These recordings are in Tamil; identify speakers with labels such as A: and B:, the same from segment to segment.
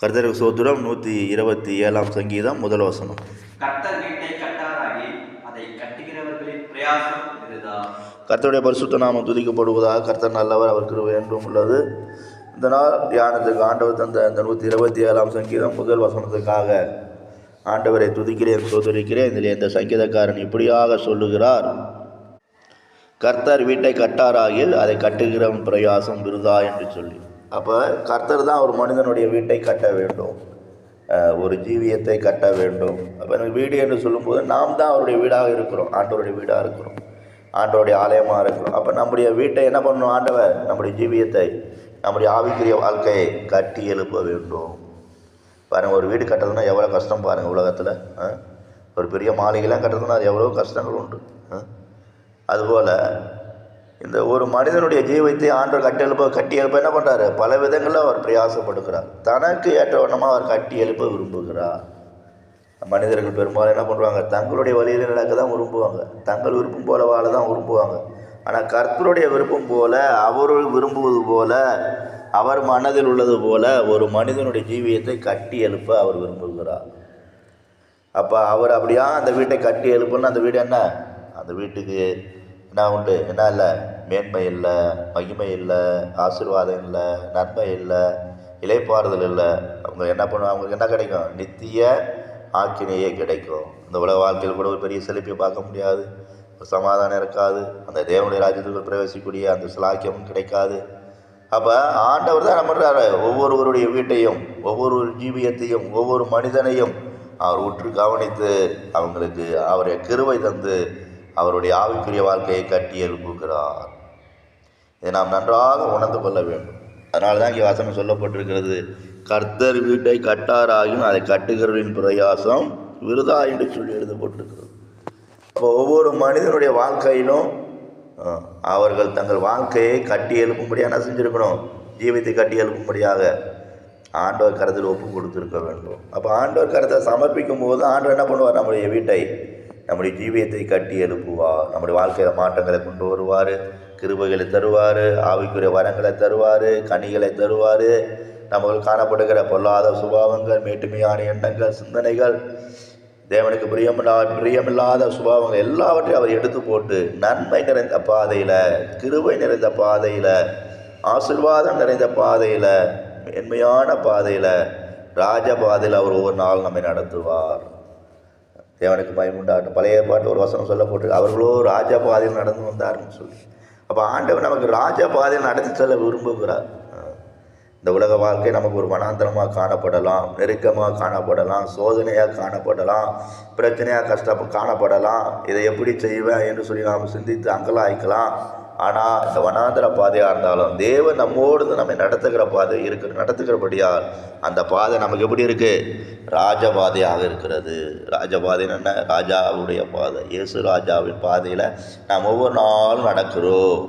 A: கர்த்தருக்கு சோத்திரம் நூற்றி இருபத்தி ஏழாம் சங்கீதம் முதல் வசனம்.
B: கர்த்தர்
A: கர்த்தருடைய பரிசுத்த நாமம் துதிக்கப்படுவதாக கர்த்தர் நல்லவர் அவர் கிருபை என்றும் உள்ளது. இந்த நாள் தியானத்துக்கு ஆண்டவர் தந்த இந்த நூற்றி இருபத்தி ஏழாம் சங்கீதம் முதல் வசனத்துக்காக ஆண்டவரை துதிக்கிறேன் சோதரிக்கிறேன். இதில் இந்த சங்கீதக்காரன் இப்படியாக சொல்லுகிறார். கர்த்தர் வீட்டை கட்டாராகில் அதை கட்டுகிறவன் பிரயாசம் விருதா என்று சொல்லி. அப்போ கர்த்தர் தான் ஒரு மனிதனுடைய வீட்டை கட்ட வேண்டும். ஒரு ஜீவியத்தை கட்ட வேண்டும். அப்போ எனக்கு வீடு என்று சொல்லும்போது நாம் தான் அவருடைய வீடாக இருக்கிறோம். ஆண்டவருடைய வீடாக இருக்கிறோம். ஆண்டவருடைய ஆலயமாக இருக்கிறோம். அப்போ நம்முடைய வீட்டை என்ன பண்ணணும் ஆண்டவர்? நம்முடைய ஜீவியத்தை நம்முடைய ஆவிக்குரிய வாழ்க்கையை கட்டி எழுப்ப வேண்டும். பாருங்கள் ஒரு வீடு கட்டுறதுனா எவ்வளோ கஷ்டம் பாருங்கள் உலகத்தில். ஒரு பெரிய மாளிகைலாம் கட்டுறதுனா அது எவ்வளோ கஷ்டங்கள் உண்டு. அதுபோல் இந்த ஒரு மனிதனுடைய ஜீவத்தை ஆண்டவர் கட்டி எழுப்ப கட்டி எழுப்ப என்ன பண்ணுறாரு பல விதங்களில் அவர் பிரயாசப்படுகிறார். தனக்கு ஏற்ற வண்ணமாக அவர் கட்டி எழுப்ப விரும்புகிறார். மனிதர்கள் பெரும்பாலும் என்ன பண்ணுவாங்க தங்களுடைய வழியில் நடக்க தான் விரும்புவாங்க. தங்கள் விருப்பம் போல வாழ தான் விரும்புவாங்க. ஆனால் கர்த்தருடைய விருப்பம் போல அவர் விரும்புவது போல அவர் மனதில் உள்ளது போல ஒரு மனிதனுடைய ஜீவியத்தை கட்டி எழுப்ப அவர் விரும்புகிறார். அப்போ அவர் அப்படியா அந்த வீட்டை கட்டி எழுப்புன்னு அந்த வீடு என்ன? அந்த வீட்டுக்கு என்ன உண்டு? என்ன இல்லை? மேன்மை இல்லை மகிமை இல்லை ஆசீர்வாதம் இல்லை நன்மை இல்லை இலைப்பாறுதல் இல்லை. அவங்க என்ன பண்ணுவாங்க? அவங்களுக்கு என்ன கிடைக்கும்? நித்திய ஆக்கினையே கிடைக்கும். இந்த உலக வாழ்க்கையில் கூட ஒரு பெரிய செழிப்பை பார்க்க முடியாது. ஒரு சமாதானம் இருக்காது. அந்த தேவனுடைய ராஜ்யத்துக்குள் பிரவேசிக்கக்கூடிய அந்த சிலாக்கியமும் கிடைக்காது. அப்போ ஆண்டவர் தான் என்ன பண்ணுறாரு ஒவ்வொருவருடைய வீட்டையும் ஒவ்வொரு ஜீவியத்தையும் ஒவ்வொரு மனிதனையும் அவர் உற்று கவனித்து அவங்களுக்கு அவருடைய கிருவை தந்து அவருடைய ஆவிக்குரிய வாழ்க்கையை கட்டி எழுப்புகிறார். இதை நாம் நன்றாக உணர்ந்து கொள்ள வேண்டும். அதனால தான் இங்கே வசனம் சொல்லப்பட்டிருக்கிறது கர்த்தர் வீட்டை கட்டாராயும் அதை கட்டுகிறவரின் பிரயாசம் விருதா என்று சொல்லி எழுதப்பட்டிருக்கிறது. அப்போ ஒவ்வொரு மனிதனுடைய வாழ்க்கையிலும் அவர்கள் தங்கள் வாழ்க்கையை கட்டி எழுப்பும்படியாக என்ன செஞ்சுருக்கணும்? ஜீவித்தை கட்டி எழுப்பும்படியாக ஆண்டவர் கருத்தில் ஒப்பு கொடுத்துருக்க வேண்டும். அப்போ ஆண்டவர் கருத்தை சமர்ப்பிக்கும் போது ஆண்டவர் என்ன பண்ணுவார்? நம்முடைய வீட்டை நம்முடைய ஜீவியத்தை கட்டி எழுப்புவார். நம்முடைய வாழ்க்கையில் மாற்றங்களை கொண்டு வருவார். கிருபைகளை தருவார். ஆவிக்குரிய வரங்களை தருவார். கனிகளை தருவார். நமக்கு காணப்படுகிற பொல்லாத சுபாவங்கள் மேட்டுமையான எண்ணங்கள் சிந்தனைகள் தேவனுக்கு பிரியமில்லா பிரியமில்லாத சுபாவங்கள் எல்லாவற்றையும் அவர் எடுத்து போட்டு நன்மை நிறைந்த பாதையில் கிருபை நிறைந்த பாதையில் ஆசிர்வாதம் நிறைந்த பாதையில் மென்மையான பாதையில் ராஜபாதையில் அவர் ஒவ்வொரு நாள் நம்மை நடத்துவார். தேவனுக்கு பயமுண்டாட்டும் பழைய பாட்டு ஒரு வசனம் சொல்ல போட்டு அவர்களோ ராஜா பாதையில் நடந்து வந்தார்னு சொல்லி. அப்போ ஆண்டவர் நமக்கு ராஜா பாதையில் நடத்தி செல்ல விரும்புகிறார். இந்த உலக வாழ்க்கை நமக்கு ஒரு மனாந்தரமாக காணப்படலாம் நெருக்கமாக காணப்படலாம் சோதனையாக காணப்படலாம் பிரச்சனையாக கஷ்டப்ப காணப்படலாம். இதை எப்படி செய்வேன் என்று சொல்லி நாம் சிந்தித்து அங்கலாய்க்கலாம். ஆனால் இந்த வனாந்திர பாதையாக இருந்தாலும் தேவன் நம்மோடு நம்ம நம்மை நடத்துகிற பாதை இருக்கு நடத்துகிறபடியால் அந்த பாதை நமக்கு எப்படி இருக்குது ராஜபாதையாக இருக்கிறது. ராஜபாதைன்னு என்ன? ராஜாவுடைய பாதை. இயேசு ராஜாவின் பாதையில் நாம் ஒவ்வொரு நாளும் நடக்கிறோம்.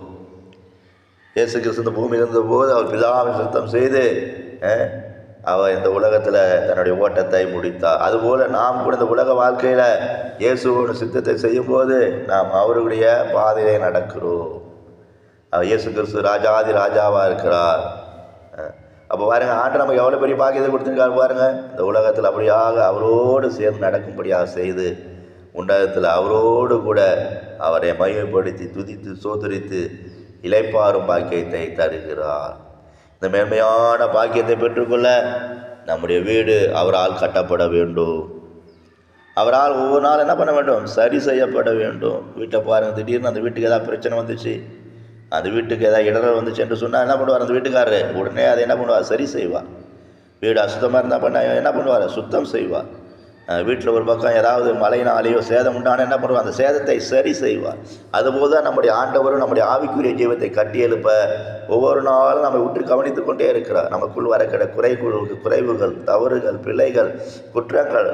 A: இயேசு கிறிஸ்து இந்த பூமியில் இருந்தபோது அவர் பிதாவை சுத்தம் செய்து அவர் இந்த உலகத்தில் தன்னுடைய ஓட்டத்தை முடித்தார். அதுபோல் நாம் கூட இந்த உலக வாழ்க்கையில் இயேசுவோட சித்தத்தை செய்யும்போது நாம் அவருடைய பாதையை நடக்கிறோம். இயேசு கிறிஸ்து ராஜாதி ராஜாவாக இருக்கிறார். அப்போ பாருங்கள் ஆண்டு நமக்கு எவ்வளோ பெரிய பாக்கியத்தை கொடுத்துருக்காரு பாருங்கள் இந்த உலகத்தில் அப்படியாக அவரோடு சேர்ந்து நடக்கும்படியாக செய்து உண்டகத்தில் அவரோடு கூட அவரை மையப்படுத்தி துதித்து சோதரித்து இளைப்பாறும் பாக்கியத்தை தருகிறார். இந்த மேன்மையான பாக்கியத்தை பெற்றுக்கொள்ள நம்முடைய வீடு அவரால் கட்டப்பட வேண்டும். அவரால் ஒவ்வொரு நாள் என்ன பண்ண வேண்டும்? சரி செய்யப்பட வேண்டும். வீட்டை பாருங்கள் திடீர்னு அந்த வீட்டுக்கு ஏதாவது பிரச்சனை வந்துச்சு. அந்த வீட்டுக்கு ஏதாவது இடர்கள் வந்துச்சு என்று சொன்னால் என்ன பண்ணுவார் அந்த வீட்டுக்காரரு? உடனே அதை என்ன பண்ணுவார்? சரி செய்வார். வீடு அசுத்தமாக இருந்தால் பண்ண என்ன பண்ணுவார்? சுத்தம் செய்வார். வீட்டில் ஒரு பக்கம் ஏதாவது மழையினாலேயோ சேதம் உண்டான என்ன பண்ணுவார்? அந்த சேதத்தை சரி செய்வார். அதுபோல் தான் நம்முடைய ஆண்டவரும் நம்முடைய ஆவிக்குரிய ஜீவத்தை கட்டி எழுப்ப ஒவ்வொரு நாளும் நம்மை உற்று கவனித்து கொண்டே இருக்கிறார். நமக்குள் வரக்கிற குறை குறைவுகள் தவறுகள் பிழைகள் குற்றங்கள்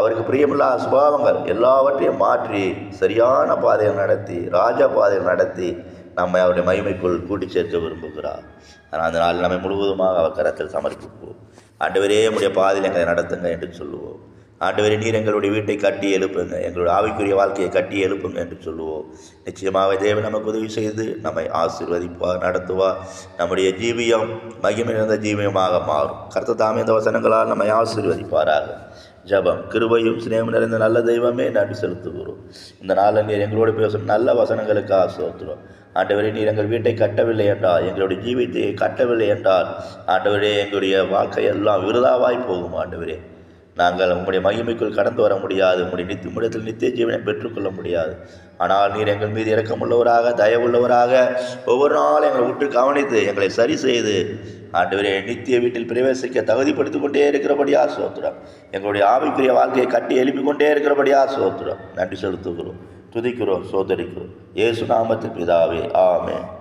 A: அவருக்கு பிரியமில்லாத சுபாவங்கள் எல்லாவற்றையும் மாற்றி சரியான பாதையில் நடத்தி ராஜ பாதையில் நடத்தி நம்மை அவருடைய மகிமைக்குள் கூட்டி சேர்க்க விரும்புகிறார். ஆனால் அந்த நாள் நம்மை முழுவதுமாக அவர் கரத்தில் சமர்ப்பிப்போம். ஆண்டவரே நம்முடைய பாதையில் எங்களை நடத்துங்க என்று சொல்லுவோம். ஆண்டவரே நீர் எங்களுடைய வீட்டை கட்டி எழுப்புங்க. எங்களுடைய ஆவிக்குரிய வாழ்க்கையை கட்டி எழுப்புங்க என்று சொல்லுவோம். நிச்சயமாக தேவன் நமக்கு உதவி செய்து நம்மை ஆசீர்வதிப்பார் நடத்துவார். நம்முடைய ஜீவியம் மகிமை நிறைந்த ஜீவியமாக மாறும். கருத்த தாமே இந்த வசனங்களால் நம்மை ஆசீர்வதிப்பாராக. ஜெபம் கிருபையும் சிநேகம் நிறைந்த நல்ல தெய்வமே நன்றி செலுத்துகிறோம். இந்த நாளில் நீர் எங்களோடு பேசும் நல்ல வசனங்களுக்காக சோத்துறோம் ஆண்டவரே நீர் எங்கள் வீட்டை கட்டவில்லை என்றால் எங்களுடைய ஜீவித்தை கட்டவில்லை என்றால் ஆண்டவரே எங்களுடைய வாழ்க்கை எல்லாம் விருதாவாய் போகும் ஆண்டவரே. நாங்கள் உங்களுடைய மகிமைக்குள் கடந்து வர முடியாது உங்களுடைய நித்தி உம்முடையத்தில் நித்திய ஜீவனை பெற்றுக்கொள்ள முடியாது. ஆனால் நீர் எங்கள் மீது இரக்கமுள்ளவராக தயவுள்ளவராக ஒவ்வொரு நாளும் எங்களை உற்று கவனித்து எங்களை சரி செய்து ஆண்டவரே நித்திய வீட்டில் பிரவேசிக்க தகுதிப்படுத்தி கொண்டே இருக்கிறபடியா சோத்திரம். எங்களுடைய ஆவிக்குரிய வாழ்க்கையை கட்டி எழுப்பிக் கொண்டே இருக்கிறபடியா சோத்திரம். நன்றி செலுத்துகிறோம். துதிக்கிறோம் சோதரிக்கிறோம். ஏசு நாமத்தில் பிதாவே ஆமே